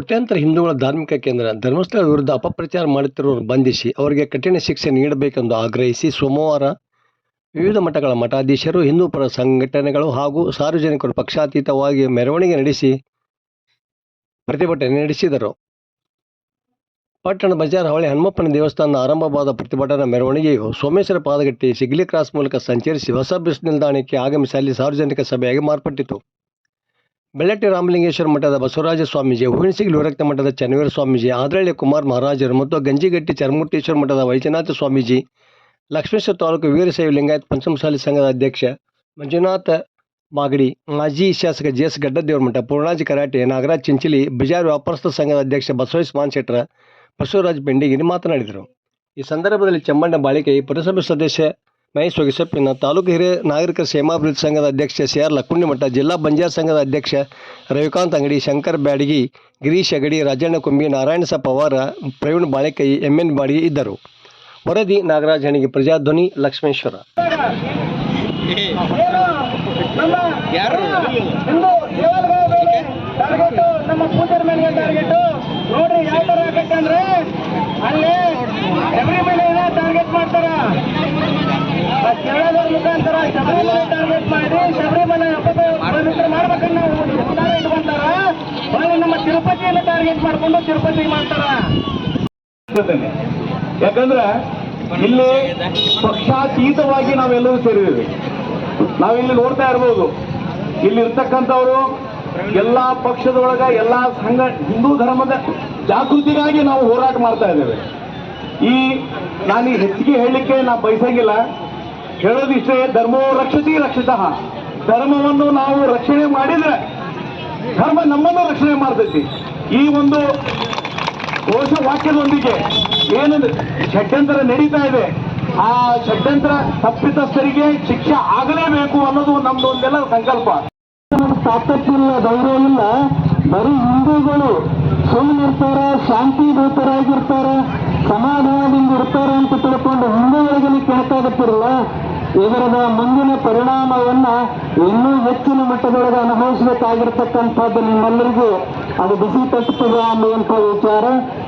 ಕೋಟ್ಯಾಂತರ ಹಿಂದೂಗಳ ಧಾರ್ಮಿಕ ಕೇಂದ್ರ ಧರ್ಮಸ್ಥಳ ವಿರುದ್ಧ ಅಪಪ್ರಚಾರ ಮಾಡುತ್ತಿರುವವರು ಬಂಧಿಸಿ ಅವರಿಗೆ ಕಠಿಣ ಶಿಕ್ಷೆ ನೀಡಬೇಕೆಂದು ಆಗ್ರಹಿಸಿ ಸೋಮವಾರ ವಿವಿಧ ಮಠಗಳ ಮಠಾಧೀಶರು, ಹಿಂದೂ ಪರ ಸಂಘಟನೆಗಳು ಹಾಗೂ ಸಾರ್ವಜನಿಕರು ಪಕ್ಷಾತೀತವಾಗಿ ಮೆರವಣಿಗೆ ನಡೆಸಿ ಪ್ರತಿಭಟನೆ ನಡೆಸಿದರು. ಪಟ್ಟಣ ಬಜಾರ್ ಹೊಳೆ ಹನುಮಪ್ಪನ ದೇವಸ್ಥಾನದ ಆರಂಭವಾದ ಪ್ರತಿಭಟನಾ ಮೆರವಣಿಗೆಯು ಸೋಮೇಶ್ವರ ಪಾದಗಟ್ಟಿ, ಸಿಗ್ಲಿ ಕ್ರಾಸ್ ಮೂಲಕ ಸಂಚರಿಸಿ ಹೊಸ ಬಸ್ ನಿಲ್ದಾಣಕ್ಕೆ ಆಗಮಿಸಿ ಅಲ್ಲಿ ಸಾರ್ವಜನಿಕ ಸಭೆಯಾಗಿ ಮಾರ್ಪಟ್ಟಿತು. ಬೆಳ್ಳಟ್ಟಿ ರಾಮಲಿಂಗೇಶ್ವರ ಮಠದ ಬಸವರಾಜ ಸ್ವಾಮೀಜಿ ಹೂವಿನಸಿಗಲಿ ವಿರಕ್ತ ಮಠದ ಚನ್ನವೀರ ಸ್ವಾಮೀಜಿ, ಆದ್ರಳ್ಳಿ ಕುಮಾರ್ ಮಹಾರಾಜರು ಮತ್ತು ಗಂಜಿಗಟ್ಟಿ ಚರಮೂರ್ತೀಶ್ವರ ಮಠದ ವೈಜನಾಥ ಸ್ವಾಮೀಜಿ, ಲಕ್ಷ್ಮೇಶ್ವರ ತಾಲೂಕು ವೀರಶೈವ ಲಿಂಗಾಯತ್ ಪಂಚಮಸಾಲಿ ಸಂಘದ ಅಧ್ಯಕ್ಷ ಮಂಜುನಾಥ ಮಾಗಡಿ, ಮಾಜಿ ಶಾಸಕ ಜಿ ಎಸ್ ಗಡ್ಡದೇವರ ಮಠ, ಪೂರ್ಣಾಜಿ ಕರಾಟೆ, ನಾಗರಾಜ್ ಚಿಂಚಲಿ, ಬಜಾರ್ ವ್ಯಾಪಾರಸ್ಥ ಸಂಘದ ಅಧ್ಯಕ್ಷ ಬಸವೇಶ್ ಮಾನ್ಶೆಟ್ರ, ಬಸವರಾಜ್ ಬೆಂಡಿಗಿರಿ ಮಾತನಾಡಿದರು. ಈ ಸಂದರ್ಭದಲ್ಲಿ ಚಮ್ಮಣ್ಣ ಬಾಳಿಕೆ, ಪುರಸಭೆ ಸದಸ್ಯ ಮಹೇಶ್ ಸೊಪ್ಪಿನ ತಾಲೂಕು ಹಿರಿಯ ನಾಗರಿಕ ಕ್ಷೇಮಾಭಿವೃದ್ಧಿ ಸಂಘದ ಅಧ್ಯಕ್ಷ ಸಿ ಆರ್ ಲಕ್ಕುಂಡಿಮಠ ಜಿಲ್ಲಾ ಬಂಜಾರ ಸಂಘದ ಅಧ್ಯಕ್ಷ ರವಿಕಾಂತ್ ಅಂಗಡಿ ಶಂಕರ್ ಬ್ಯಾಡಗಿ ಗಿರೀಶ್ ಅಗಡಿ ರಾಜಣ್ಣ ಕುಂಬಿ ನಾರಾಯಣಸ ಪವಾರ ಪ್ರವೀಣ್ ಬಾಳೆಕೈ ಎಂ ಎನ್ ಬಾಡಿಗೆ ಇದ್ದರು. ವರದಿ ನಾಗರಾಜ್ ಹಣಿಗೆ ಪ್ರಜಾಧ್ವನಿ ಲಕ್ಷ್ಮೇಶ್ವರ. ನೋಡ್ರಿ ಯಾವ ತರ ಆಗತ್ತೆ ಅಂದ್ರೆ ಅಲ್ಲಿ ಟಾರ್ಗೆಟ್ ಮಾಡ್ತಾರ? ಮಾಡ್ಬೇಕನ್ನ ತಿರುಪತಿ ಮಾಡ್ತಾರ. ಯಾಕಂದ್ರೆ ಇಲ್ಲಿ ಪಕ್ಷಾತೀತವಾಗಿ ನಾವೆಲ್ಲರೂ ಸೇರಿದ್ದೀವಿ. ನಾವಿಲ್ಲಿ ನೋಡ್ತಾ ಇರ್ಬೋದು. ಇಲ್ಲಿ ಇರ್ತಕ್ಕಂಥವ್ರು ಎಲ್ಲಾ ಪಕ್ಷದೊಳಗ ಎಲ್ಲಾ ಸಂಘ, ಹಿಂದೂ ಧರ್ಮದ ಜಾಗೃತಿಗಾಗಿ ನಾವು ಹೋರಾಟ ಮಾಡ್ತಾ ಇದ್ದೇವೆ. ಈ ನಾನು ಹೆಚ್ಚಿಗೆ ಹೇಳಲಿಕ್ಕೆ ನಾ ಬಯಸಂಗಿಲ್ಲ. ಹೇಳೋದಿಷ್ಟೇ, ಧರ್ಮೋ ರಕ್ಷತಿ ರಕ್ಷಿತಃ. ಧರ್ಮವನ್ನು ನಾವು ರಕ್ಷಣೆ ಮಾಡಿದ್ರೆ ಧರ್ಮ ನಮ್ಮನ್ನು ರಕ್ಷಣೆ ಮಾಡ್ತೈತಿ. ಈ ಒಂದು ಘೋಷ ವಾಕ್ಯದೊಂದಿಗೆ ಏನು ಷಡ್ಯಂತ್ರ ನಡೀತಾ ಇದೆ, ಆ ಷಡ್ಯಂತ್ರ ತಪ್ಪಿತಸ್ಥರಿಗೆ ಶಿಕ್ಷೆ ಆಗಲೇಬೇಕು ಅನ್ನೋದು ನಮ್ದು ಒಂದೆಲ್ಲ ಸಂಕಲ್ಪ. ತಾಕತ್ತಿಲ್ಲ ಧೈರ್ಯ ಇಲ್ಲ, ಬರೀ ಹಿಂದೂಗಳು ಸುಮ್ಮನಿರ್ತಾರ ಶಾಂತಿ ದೂತರಾಗಿರ್ತಾರ ಸಮಾಧಾನದಿಂದ ಇರ್ತಾರೆ ಅಂತ ತಿಳ್ಕೊಂಡು ಹಿಂದೂಗಳಿಗೆ ಕೇಳ್ಕಾಗತ್ತಿರಲ್ಲ ಇದರದ ಮುಂದಿನ ಪರಿಣಾಮವನ್ನ ಇನ್ನೂ ಹೆಚ್ಚಿನ ಮಟ್ಟದೊಳಗೆ ಅನುಭವಿಸಬೇಕಾಗಿರ್ತಕ್ಕಂಥದ್ದು ನಿಮ್ಮೆಲ್ಲರಿಗೂ. ಅದು ಬಿಸಿ ತಟ್ಟುತ್ತದೆ ಅನ್ನುವಂಥ ವಿಚಾರ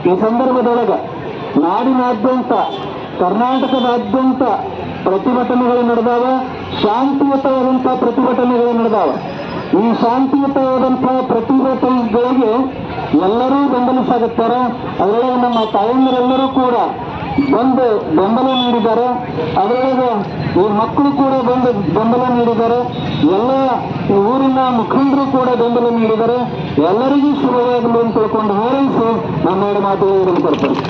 ಈ ಸಂದರ್ಭದೊಳಗೆ. ನಾಡಿನಾದ್ಯಂತ, ಕರ್ನಾಟಕದಾದ್ಯಂತ ಪ್ರತಿಭಟನೆಗಳು ನಡೆದಾವ, ಶಾಂತಿಯುತವಾದಂಥ ಪ್ರತಿಭಟನೆಗಳು ನಡೆದಾವ. ಈ ಶಾಂತಿಯುತವಾದಂತಹ ಪ್ರತಿಭಟನೆಗಳಿಗೆ ಎಲ್ಲರೂ ಬೆಂಬಲಿಸಾಗುತ್ತಾರೆ ಅದರೊಳಗೆ ನಮ್ಮ ತಾಯಂದಿರೆಲ್ಲರೂ ಕೂಡ ಬಂದು ಬೆಂಬಲ ನೀಡಿದ್ದಾರೆ. ಅದರೊಳಗೆ ಈ ಮಕ್ಕಳು ಕೂಡ ಬಂದು ಬೆಂಬಲ ನೀಡಿದ್ದಾರೆ. ಎಲ್ಲ ಊರಿನ ಮುಖಂಡರು ಕೂಡ ಬೆಂಬಲ ನೀಡಿದ್ದಾರೆ. ಎಲ್ಲರಿಗೂ ಶುಭವಾಗಲಿ ಅಂತ ತಿಳ್ಕೊಂಡು ಹಾರೈಸಿ ನಮ್ಮ ಮಾತುಗಳು ಕೊಡ್ತಾರೆ